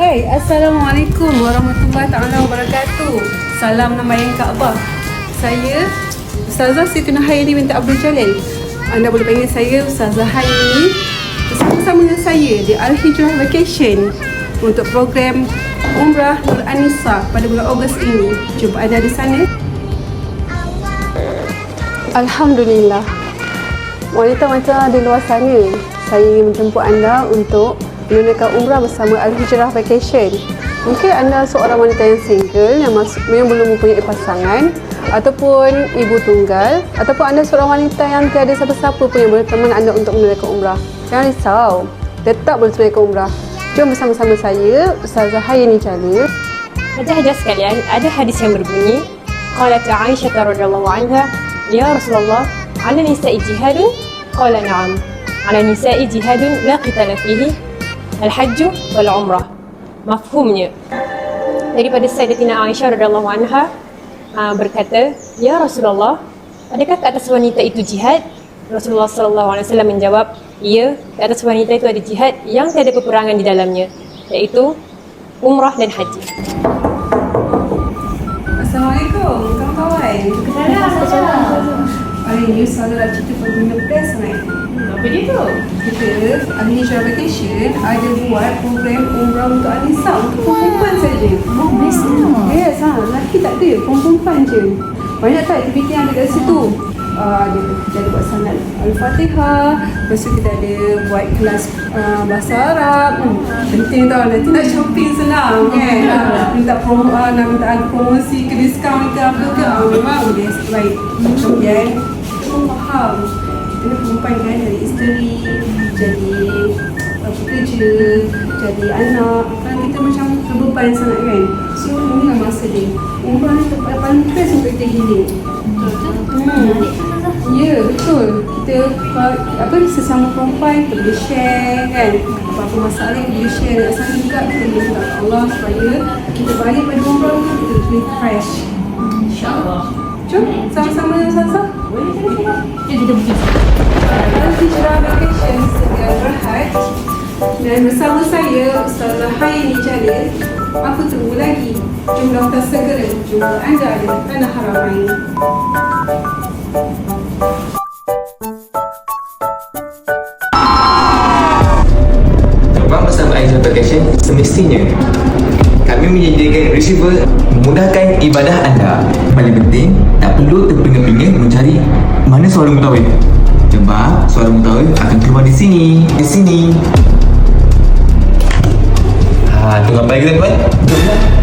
Hai, Assalamualaikum warahmatullahi taala wabarakatuh. Salam nama yang Kaabah. Saya Ustazah Siti Nuhairi binti Abdul Jalil. Anda boleh panggil saya Ustazah Haini bersama-sama dengan saya di Al Hijrah Vacation untuk program Umrah Nur Anissa pada bulan Ogos ini. Jumpa anda di sana. Alhamdulillah. Wanita-wanita di luar sana, saya ingin menjemput anda untuk menunaikan umrah bersama Al-Hijrah Vacation. Mungkin anda seorang wanita yang single yang, masuk, yang belum mempunyai pasangan ataupun ibu tunggal ataupun anda seorang wanita yang tiada siapa-siapa pun yang boleh teman anda untuk menunaikan umrah. Jangan risau, tetap boleh tunaikan umrah. Jom bersama-sama saya, Ustazah Hayani Jalil. Hajah-hajah sekalian, ada hadis yang berbunyi Qalat Aisyah radhiyallahu anha, Ya Rasulullah, ala nisa'i jihadun? Qala na'am. Ala nisa'i jihadun la qitala fihi wal umrah. Mafhumnya. Daripada Sayyidatina Aisyah radhiyallahu anha uh, berkata, Ya Rasulullah, adakah ke atas wanita itu jihad? Rasulullah sallallahu alaihi wasallam menjawab, Ya, ke atas wanita itu ada jihad yang tiada peperangan di dalamnya, iaitu umrah dan haji. Assalamualaikum kawan-kawan. Ustazah nak cerita pengguna best sangat. Apa dia tu? Kita, Indonesia Vacation ada buat program umrah untuk Anissa untuk perempuan saja. Oh, best tu. Yes, ha, lelaki tak ada, perempuan je. Banyak tak aktiviti yang ada kat situ? Uh, ada, kita ada buat sanat Al-Fatihah Lepas tu kita ada buat kelas uh, bahasa Arab hmm, Penting tau, nanti nak shopping senang kan uh, Minta promo, uh, nak minta promosi ke diskaun ke apa ke uh, Memang dia baik Kemudian pun faham Kita perempuan kan dari isteri Jadi uh, pekerja Jadi anak. Kan kita macam berbeban sangat kan. So inilah masa dia. Umrah ni tempat paling best untuk kita healing Hmm. Ya betul. Kita apa sesama perempuan kita boleh share kan. Apa-apa masalah kita boleh share Dekat sana juga kita boleh minta Allah Supaya kita balik pada umrah tu Kita boleh fresh. InsyaAllah. Jom sama-sama Sasa Boleh boleh. Jom kita pergi. Al-Hijrah Vacation Segar Berhad Dan bersama saya Ustazah Hayani Jalil Apa tunggu lagi Jom daftar segera Jumpa anda di Tanah Haramain Terbang bersama Aizah Vacation semestinya kami menyediakan receiver memudahkan ibadah anda. Paling penting, tak perlu terpinga-pinga mencari mana suara mutawif. Sebab suara mutawif akan keluar di sini. Di sini. Ha, tunggu apa lagi tuan-tuan? Jom lah.